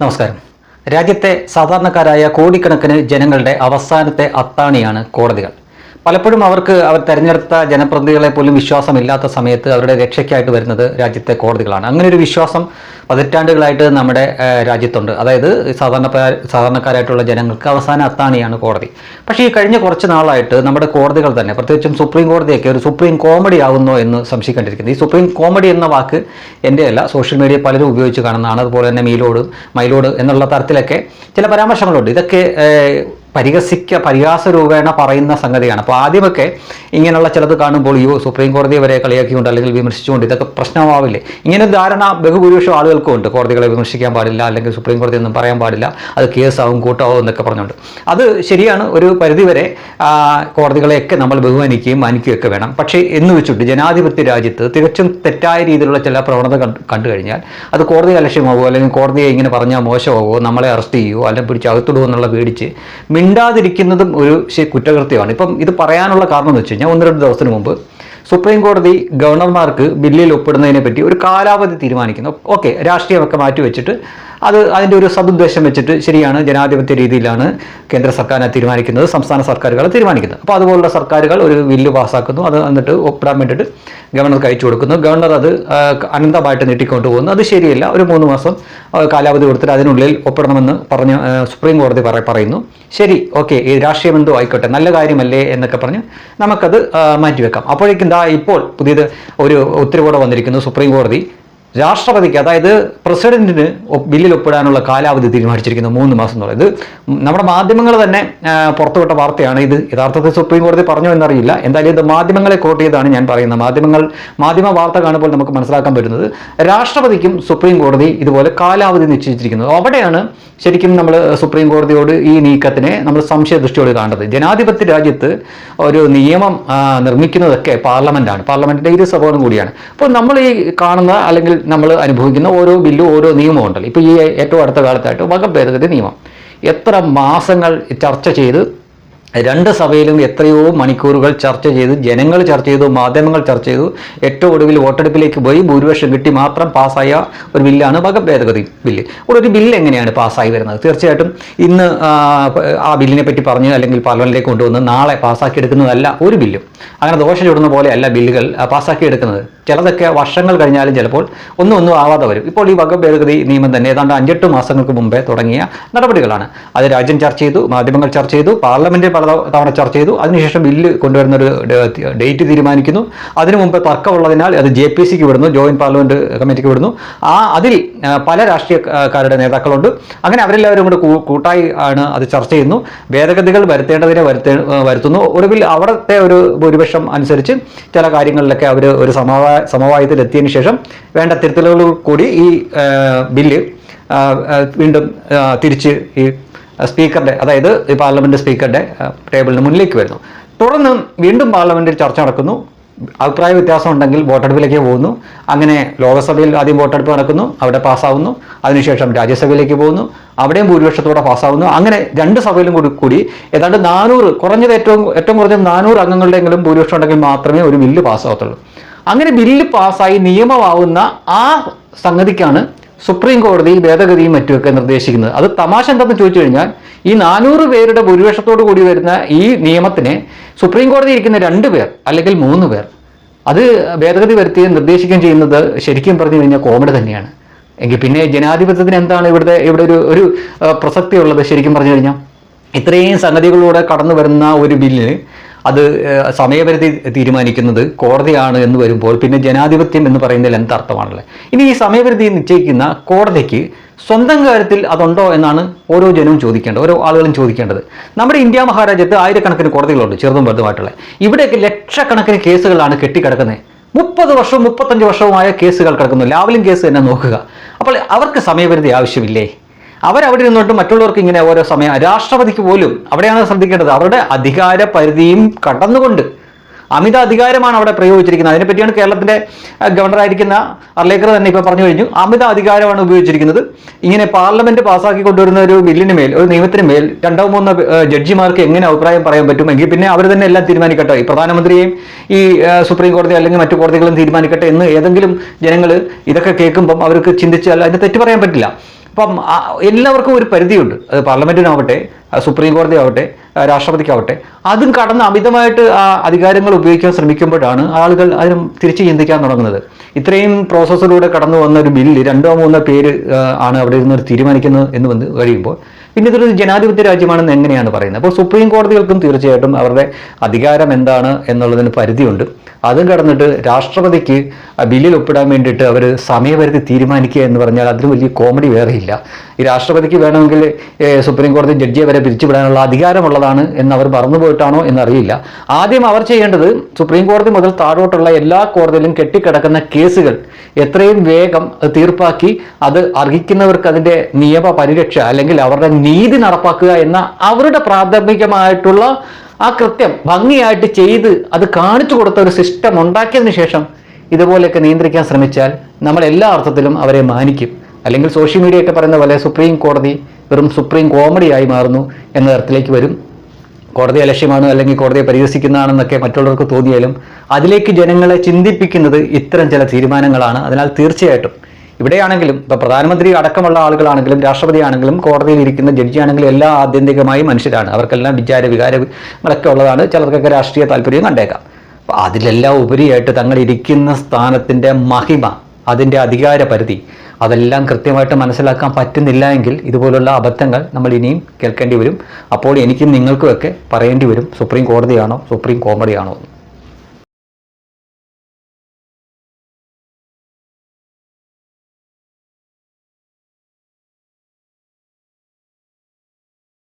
നമസ്കാരം. രാജ്യത്തെ സാധാരണക്കാരായ കോടിക്കണക്കിന് ജനങ്ങളുടെ അവസാനത്തെ അത്താണിയാണ് കോടതികൾ. പലപ്പോഴും അവർക്ക് അവർ തെരഞ്ഞെടുത്ത ജനപ്രതിനിധികളെ പോലും വിശ്വാസമില്ലാത്ത സമയത്ത് അവരുടെ രക്ഷയ്ക്കായിട്ട് വരുന്നത് രാജ്യത്തെ കോടതികളാണ്. അങ്ങനെ ഒരു വിശ്വാസം പതിറ്റാണ്ടുകളായിട്ട് നമ്മുടെ രാജ്യത്തുണ്ട്. അതായത് സാധാരണ സാധാരണക്കാരായിട്ടുള്ള ജനങ്ങൾക്ക് അവസാന അത്താണിയാണ് കോടതി. പക്ഷേ ഈ കഴിഞ്ഞ കുറച്ച് നാളായിട്ട് നമ്മുടെ കോടതികൾ തന്നെ പ്രത്യേകിച്ചും സുപ്രീം കോടതിയൊക്കെ ഒരു സുപ്രീം കോമഡി ആവുന്നോ എന്ന് സംശയിക്കേണ്ടിയിരിക്കുന്നത് ഈ സുപ്രീം കോമഡി എന്ന വാക്ക് എന്റെ അല്ല സോഷ്യൽ മീഡിയ പലരും ഉപയോഗിച്ച് കാണുന്നതാണ്. അതുപോലെ തന്നെ മീലോട് മൈലോട് എന്നുള്ള തരത്തിലൊക്കെ ചില പരാമർശങ്ങളുണ്ട്. ഇതൊക്കെ പരിഹസിക്ക പരിഹാസ രൂപേണ പറയുന്ന സംഗതിയാണ്. അപ്പോൾ ആദ്യമൊക്കെ ഇങ്ങനെയുള്ള ചിലത് കാണുമ്പോൾ ഈ സുപ്രീം കോടതി വരെ കളിയാക്കിക്കൊണ്ട് അല്ലെങ്കിൽ വിമർശിച്ചുകൊണ്ട് ഇതൊക്കെ പ്രശ്നമാവില്ലേ? ഇങ്ങനെ ധാരണ ബഹുഭൂരിപക്ഷം ആളുകൾക്കും ഉണ്ട്. കോടതികളെ വിമർശിക്കാൻ പാടില്ല അല്ലെങ്കിൽ സുപ്രീം കോടതി ഒന്നും പറയാൻ പാടില്ല. അത് കേസാവും കൂട്ടാവും എന്നൊക്കെ പറഞ്ഞുകൊണ്ട്. അത് ശരിയാണ് ഒരു പരിധിവരെ കോടതികളെയൊക്കെ നമ്മൾ ബഹുമാനിക്കുകയും മാനിക്കുകയൊക്കെ വേണം. പക്ഷേ എന്ന് വെച്ചിട്ട് ജനാധിപത്യ രാജ്യത്ത് തികച്ചും തെറ്റായ രീതിയിലുള്ള ചില പ്രവണത കണ്ടു കഴിഞ്ഞാൽ അത് കോടതി അലക്ഷ്യമാവോ അല്ലെങ്കിൽ കോടതിയെ ഇങ്ങനെ പറഞ്ഞാൽ മോശമാവോ നമ്മളെ അറസ്റ്റ് ചെയ്യുമോ അല്ലെങ്കിൽ പിടിച്ച് അകത്തിടുമോ എന്നുള്ള പേടിച്ച് മിണ്ടാതിരിക്കുന്നതും ഒരു കുറ്റകൃത്യമാണ്. ഇപ്പം ഇത് പറയാനുള്ള കാരണം എന്ന് വെച്ച് കഴിഞ്ഞാൽ ഒന്ന് രണ്ട് ദിവസത്തിന് മുമ്പ് സുപ്രീം കോടതി ഗവർണർമാർക്ക് ബില്ലിൽ ഒപ്പിടുന്നതിനെ പറ്റി ഒരു കാലാവധി തീരുമാനിക്കുന്നു. ഓക്കെ രാഷ്ട്രീയമൊക്കെ മാറ്റി വെച്ചിട്ട് അത് അതിന്റെ ഒരു സതുദ്ദേശം വെച്ചിട്ട് ശരിയാണ് ജനാധിപത്യ രീതിയിലാണ് കേന്ദ്ര സർക്കാരിനെ തീരുമാനിക്കുന്നത് സംസ്ഥാന സർക്കാരുകൾ തീരുമാനിക്കുന്നത്. അപ്പോൾ അതുപോലുള്ള സർക്കാരുകൾ ഒരു ബില്ല് പാസ്സാക്കുന്നു അത് എന്നിട്ട് ഒപ്പിടാൻ വേണ്ടിയിട്ട് ഗവർണർക്ക് അയച്ചു കൊടുക്കുന്നു. ഗവർണർ അത് അനന്തമായിട്ട് നീട്ടിക്കൊണ്ടു പോകുന്നു. അത് ശരിയല്ല. ഒരു മൂന്ന് മാസം കാലാവധി കൊടുത്തിട്ട് അതിനുള്ളിൽ ഒപ്പിടണമെന്ന് പറഞ്ഞ് സുപ്രീം കോടതി പറ പറയുന്നു. ശരി ഓക്കെ ഈ രാഷ്ട്രീയം എന്തോ ആയിക്കോട്ടെ നല്ല കാര്യമല്ലേ എന്നൊക്കെ പറഞ്ഞ് നമുക്കത് മാറ്റിവെക്കാം. അപ്പോഴേക്കും ദാ ഇപ്പോൾ പുതിയത് ഒരു ഉത്തരവോടെ വന്നിരിക്കുന്നു സുപ്രീം കോടതി. രാഷ്ട്രപതിക്ക് അതായത് പ്രസിഡന്റിന് ബില്ലിൽ ഒപ്പിടാനുള്ള കാലാവധി തീരുമാനിച്ചിരിക്കുന്നു മൂന്ന് മാസം എന്നുള്ളത് ഇത് നമ്മുടെ മാധ്യമങ്ങൾ തന്നെ പുറത്തുവിട്ട വാർത്തയാണ് ഇത്. യഥാർത്ഥത്തിൽ സുപ്രീം കോടതി പറഞ്ഞു എന്നറിയില്ല. എന്തായാലും ഇത് മാധ്യമങ്ങളെ കോട്ട് ചെയ്താണ് ഞാൻ പറയുന്നത്. മാധ്യമങ്ങൾ മാധ്യമ വാർത്ത കാണുമ്പോൾ നമുക്ക് മനസ്സിലാക്കാൻ പറ്റുന്നത് രാഷ്ട്രപതിക്കും സുപ്രീം കോടതി ഇതുപോലെ കാലാവധി നിശ്ചയിച്ചിരിക്കുന്നത് അവിടെയാണ് ശരിക്കും നമ്മൾ സുപ്രീം കോടതിയോട് ഈ നീക്കത്തിനെ നമ്മൾ സംശയദൃഷ്ടിയോട് കാണേണ്ടത് ജനാധിപത്യ രാജ്യത്ത് ഒരു നിയമം നിർമ്മിക്കുന്നതൊക്കെ പാർലമെന്റാണ്. പാർലമെന്റിന്റെ ഇരു സഭകളും കൂടിയാണ്. അപ്പോൾ നമ്മൾ ഈ കാണുന്ന അല്ലെങ്കിൽ നമ്മൾ അനുഭവിക്കുന്ന ഓരോ ബില്ലും ഓരോ നിയമവും ഉണ്ടല്ലോ. ഇപ്പോൾ ഈ ഏറ്റവും അടുത്ത കാലത്തായിട്ട് വകഭേദഗതി നിയമം. എത്ര മാസങ്ങൾ ചർച്ച ചെയ്ത് രണ്ട് സഭയിലും എത്രയോ മണിക്കൂറുകൾ ചർച്ച ചെയ്ത് ജനങ്ങൾ ചർച്ച ചെയ്തു മാധ്യമങ്ങൾ ചർച്ച ചെയ്തു ഏറ്റവും ഒടുവിൽ വോട്ടെടുപ്പിലേക്ക് പോയി ഭൂരിപക്ഷം കിട്ടി മാത്രം പാസ്സായ ഒരു ബില്ലാണ് വകഭേദഗതി ബില്ല്. ഇവിടെ ഒരു ബില്ല് എങ്ങനെയാണ് പാസ്സായി വരുന്നത്? തീർച്ചയായിട്ടും ഇന്ന് ആ, ബില്ലിനെ പറ്റി പറഞ്ഞ് അല്ലെങ്കിൽ പാർലമെന്റിലേക്ക് കൊണ്ടുവന്ന് നാളെ പാസ്സാക്കി എടുക്കുന്നതല്ല ഒരു ബില്ലും. അങ്ങനെ ദോഷം ചുടുന്ന പോലെയല്ല ബില്ലുകൾ പാസ്സാക്കി എടുക്കുന്നത് ചിലതൊക്കെ വർഷങ്ങൾ കഴിഞ്ഞാലും ചിലപ്പോൾ ഒന്നും ഒന്നും ആവാതെ വരും. ഇപ്പോൾ ഈ വകഭേദഗതി നിയമം തന്നെ ഏതാണ്ട് അഞ്ചെട്ട് മാസങ്ങൾക്ക് മുമ്പേ തുടങ്ങിയ നടപടികളാണ്. അത് രാജ്യം ചർച്ച ചെയ്തു മാധ്യമങ്ങൾ ചർച്ച ചെയ്തു പാർലമെന്റിൽ പല തവണ ചർച്ച ചെയ്തു. അതിനുശേഷം ബില്ല് കൊണ്ടുവരുന്ന ഒരു ഡേറ്റ് തീരുമാനിക്കുന്നു. അതിനു മുമ്പ് തർക്കമുള്ളതിനാൽ അത് ജെ പി സിക്ക് വിടുന്നു ജോയിന്റ് പാർലമെന്റ് കമ്മിറ്റിക്ക് വിടുന്നു. ആ അതിൽ പല രാഷ്ട്രീയക്കാരുടെ നേതാക്കളുണ്ട്. അങ്ങനെ അവരെല്ലാവരും കൂടെ കൂട്ടായി ആണ് അത് ചർച്ച ചെയ്യുന്നു. ഭേദഗതികൾ വരുത്തേണ്ടതിനെ വരുത്തേ വരുത്തുന്നു. ഒടുവിൽ അവിടുത്തെ ഒരു ഭൂരിപക്ഷം അനുസരിച്ച് ചില കാര്യങ്ങളിലൊക്കെ അവർ ഒരു സമവായ സമവായത്തിൽ എത്തിയതിനു ശേഷം വേണ്ട തിരുത്തലുകൾ കൂടി ഈ ബില്ല് വീണ്ടും തിരിച്ച് ഈ സ്പീക്കറുടെ അതായത് ഈ പാർലമെന്റ് സ്പീക്കറുടെ ടേബിളിന് മുന്നിലേക്ക് വരുന്നു. തുടർന്ന് വീണ്ടും പാർലമെന്റിൽ ചർച്ച നടക്കുന്നു. അഭിപ്രായ വ്യത്യാസം ഉണ്ടെങ്കിൽ വോട്ടെടുപ്പിലേക്ക് പോകുന്നു. അങ്ങനെ ലോകസഭയിൽ ആദ്യം വോട്ടെടുപ്പ് നടക്കുന്നു അവിടെ പാസ്സാവുന്നു. അതിനുശേഷം രാജ്യസഭയിലേക്ക് പോകുന്നു. അവിടെയും ഭൂരിപക്ഷത്തോടെ പാസ്സാവുന്നു. അങ്ങനെ രണ്ട് സഭയിലും കൂടി കൂടി ഏതാണ്ട് നാനൂറ് കുറഞ്ഞത് ഏറ്റവും ഏറ്റവും കുറഞ്ഞത് നാനൂറ് അംഗങ്ങളുടെയെങ്കിലും ഭൂരിപക്ഷം ഉണ്ടെങ്കിൽ മാത്രമേ ഒരു ബില്ല് പാസ്സാവത്തുള്ളൂ. അങ്ങനെ ബില്ല് പാസ്സായി നിയമമാവുന്ന ആ സംഗതിക്കാണ് സുപ്രീം കോടതി ഭേദഗതിയും മറ്റുമൊക്കെ നിർദ്ദേശിക്കുന്നത്. അത് തമാശ എന്തെന്ന് ചോദിച്ചു കഴിഞ്ഞാൽ ഈ നാനൂറ് പേരുടെ ഭൂരിപക്ഷത്തോടു കൂടി വരുന്ന ഈ നിയമത്തിനെ സുപ്രീം കോടതി ഇരിക്കുന്ന രണ്ട് പേർ അല്ലെങ്കിൽ മൂന്ന് പേർ അത് ഭേദഗതി വരുത്തി നിർദ്ദേശിക്കുകയും ചെയ്യുന്നത് ശരിക്കും പറഞ്ഞു കഴിഞ്ഞാൽ കോമഡി തന്നെയാണ്. എങ്കിൽ പിന്നെ ജനാധിപത്യത്തിന് എന്താണ് ഇവിടുത്തെ ഇവിടെ ഒരു ഒരു പ്രസക്തി ഉള്ളത് ശരിക്കും പറഞ്ഞു കഴിഞ്ഞാൽ? ഇത്രയും സംഗതികളിലൂടെ കടന്നു വരുന്ന ഒരു ബില്ലിന് അത് സമയപരിധി തീരുമാനിക്കുന്നത് കോടതിയാണ് എന്ന് വരുമ്പോൾ പിന്നെ ജനാധിപത്യം എന്ന് പറയുന്നതിൽ എന്തർത്ഥമാണല്ലേ ഇനി ഈ സമയപരിധി നിശ്ചയിക്കുന്ന കോടതിക്ക് സ്വന്തം കാര്യത്തിൽ അതുണ്ടോ എന്നാണ് ഓരോ ജനവും ചോദിക്കേണ്ടത് ഓരോ ആളുകളും ചോദിക്കേണ്ടത്. നമ്മുടെ ഇന്ത്യ മഹാരാജ്യത്ത് ആയിരക്കണക്കിന് കോടതികളുണ്ട് ചെറുതും വലുതുമായിട്ടുള്ള. ഇവിടെയൊക്കെ ലക്ഷക്കണക്കിന് കേസുകളാണ് കെട്ടിക്കിടക്കുന്നത്. മുപ്പത് വർഷവും മുപ്പത്തഞ്ച് വർഷവുമായ കേസുകൾ കിടക്കുന്നു. ലാവലിംഗ് കേസ് തന്നെ നോക്കുക. അപ്പോൾ അവർക്ക് സമയപരിധി ആവശ്യമില്ലേ? അവരവിടെ നിന്നോട്ട് മറ്റുള്ളവർക്ക് ഇങ്ങനെ ഓരോ സമയം രാഷ്ട്രപതിക്ക് പോലും അവിടെയാണ് ശ്രദ്ധിക്കേണ്ടത്. അവരുടെ അധികാര പരിധിയും കടന്നുകൊണ്ട്. അമിത അധികാരമാണ് അവിടെ പ്രയോഗിച്ചിരിക്കുന്നത്. അതിനെപ്പറ്റിയാണ് ഗവർണർ ഗവർണറായിരിക്കുന്ന അർലേക്കർ തന്നെ ഇപ്പോൾ പറഞ്ഞു കഴിഞ്ഞു. അമിത അധികാരമാണ് ഉപയോഗിച്ചിരിക്കുന്നത്. ഇങ്ങനെ പാർലമെന്റ് പാസ്സാക്കി കൊണ്ടുവരുന്ന ഒരു ബില്ലിന് മേൽ ഒരു നിയമത്തിന് മേൽ രണ്ടോ മൂന്നോ ജഡ്ജിമാർക്ക് എങ്ങനെ അഭിപ്രായം പറയാൻ പറ്റും? എങ്കിൽ പിന്നെ അവർ തന്നെ എല്ലാം തീരുമാനിക്കട്ടെ. ഈ പ്രധാനമന്ത്രിയെയും ഈ സുപ്രീം കോടതി അല്ലെങ്കിൽ മറ്റു കോടതികളും തീരുമാനിക്കട്ടെ എന്ന് ഏതെങ്കിലും ജനങ്ങൾ ഇതൊക്കെ കേൾക്കുമ്പം അവർക്ക് ചിന്തിച്ചാൽ അതിന് തെറ്റ് പറയാൻ പറ്റില്ല. അപ്പം എല്ലാവർക്കും ഒരു പരിധിയുണ്ട്. അത് പാർലമെന്റിനാവട്ടെ സുപ്രീം കോടതി ആവട്ടെ രാഷ്ട്രപതിക്കാവട്ടെ. അതും കടന്ന് അമിതമായിട്ട് ആ അധികാരങ്ങൾ ഉപയോഗിക്കാൻ ശ്രമിക്കുമ്പോഴാണ് ആളുകൾ അതിന് തിരിച്ച് ചിന്തിക്കാൻ തുടങ്ങുന്നത്. ഇത്രയും പ്രോസസ്സിലൂടെ കടന്നു വന്ന ഒരു ബില്ല് രണ്ടോ മൂന്നോ പേര് ആണ് അവിടെ ഇരുന്ന് തീരുമാനിക്കുന്നത് എന്ന് വന്ന് കഴിയുമ്പോൾ പിന്നെ ഇതൊരു ജനാധിപത്യ രാജ്യമാണെന്ന് എങ്ങനെയാണ് പറയുന്നത്? അപ്പോൾ സുപ്രീം കോടതികൾക്കും തീർച്ചയായിട്ടും അവരുടെ അധികാരം എന്താണ് എന്നുള്ളതിന് പരിധിയുണ്ട്. അതും കടന്നിട്ട് രാഷ്ട്രപതിക്ക് ബില്ലിൽ ഒപ്പിടാൻ വേണ്ടിയിട്ട് അവർ സമയപരിധി തീരുമാനിക്കുക എന്ന് പറഞ്ഞാൽ അതിന് വലിയ കോമഡി വേറെയില്ല. ഈ രാഷ്ട്രപതിക്ക് വേണമെങ്കിൽ സുപ്രീം കോടതി ജഡ്ജിയെ വരെ പിരിച്ചുവിടാനുള്ള അധികാരമുള്ളതാണ് എന്ന് അവർ മറന്നുപോയിട്ടാണോ എന്നറിയില്ല. ആദ്യം അവർ ചെയ്യേണ്ടത് സുപ്രീം കോടതി മുതൽ താഴോട്ടുള്ള എല്ലാ കോടതിയിലും കെട്ടിക്കിടക്കുന്ന കേസുകൾ എത്രയും വേഗം തീർപ്പാക്കി അത് അർഹിക്കുന്നവർക്ക് അതിന്റെ നിയമ പരിരക്ഷ അല്ലെങ്കിൽ അവരുടെ നീതി നടപ്പാക്കുക എന്ന അവരുടെ പ്രാഥമികമായിട്ടുള്ള ആ കൃത്യം ഭംഗിയായിട്ട് ചെയ്ത് അത് കാണിച്ചു കൊടുത്ത ഒരു സിസ്റ്റം ഉണ്ടാക്കിയതിന് ശേഷം ഇതുപോലെയൊക്കെ നിയന്ത്രിക്കാൻ ശ്രമിച്ചാൽ നമ്മൾ എല്ലാ അർത്ഥത്തിലും അവരെ മാനിക്കും. അല്ലെങ്കിൽ സോഷ്യൽ മീഡിയ ഒക്കെ പറയുന്ന പോലെ സുപ്രീം കോടതി വെറും സുപ്രീം കോമഡിയായി മാറുന്നു എന്ന തരത്തിലേക്ക് വരും. കോടതി അലക്ഷ്യമാണ് അല്ലെങ്കിൽ കോടതിയെ പരിഹസിക്കുന്നതാണെന്നൊക്കെ മറ്റുള്ളവർക്ക് തോന്നിയാലും അതിലേക്ക് ജനങ്ങളെ ചിന്തിപ്പിക്കുന്നത് ഇത്തരം ചില തീരുമാനങ്ങളാണ്. അതിനാൽ തീർച്ചയായിട്ടും ഇവിടെയാണെങ്കിലും ഇപ്പോൾ പ്രധാനമന്ത്രി അടക്കമുള്ള ആളുകളാണെങ്കിലും രാഷ്ട്രപതി ആണെങ്കിലും കോടതിയിൽ ഇരിക്കുന്ന ജഡ്ജി ആണെങ്കിലും എല്ലാം ആത്യന്തികമായി മനുഷ്യരാണ്. അവർക്കെല്ലാം വിചാര വികാരങ്ങളൊക്കെ ഉള്ളതാണ്. ചിലർക്കൊക്കെ രാഷ്ട്രീയ താല്പര്യം കണ്ടേക്കാം. അപ്പോൾ അതിലെല്ലാം ഉപരിയായിട്ട് തങ്ങൾ ഇരിക്കുന്ന സ്ഥാനത്തിന്റെ മഹിമ അതിന്റെ അധികാര പരിധി അതെല്ലാം കൃത്യമായിട്ട് മനസ്സിലാക്കാൻ പറ്റുന്നില്ല എങ്കിൽ ഇതുപോലുള്ള അബദ്ധങ്ങൾ നമ്മൾ ഇനിയും കേൾക്കേണ്ടി വരും. അപ്പോൾ എനിക്കും നിങ്ങൾക്കുമൊക്കെ പറയേണ്ടി വരും. സുപ്രീം കോടതിയാണോ സുപ്രീം കോമഡിയാണോ എന്ന്.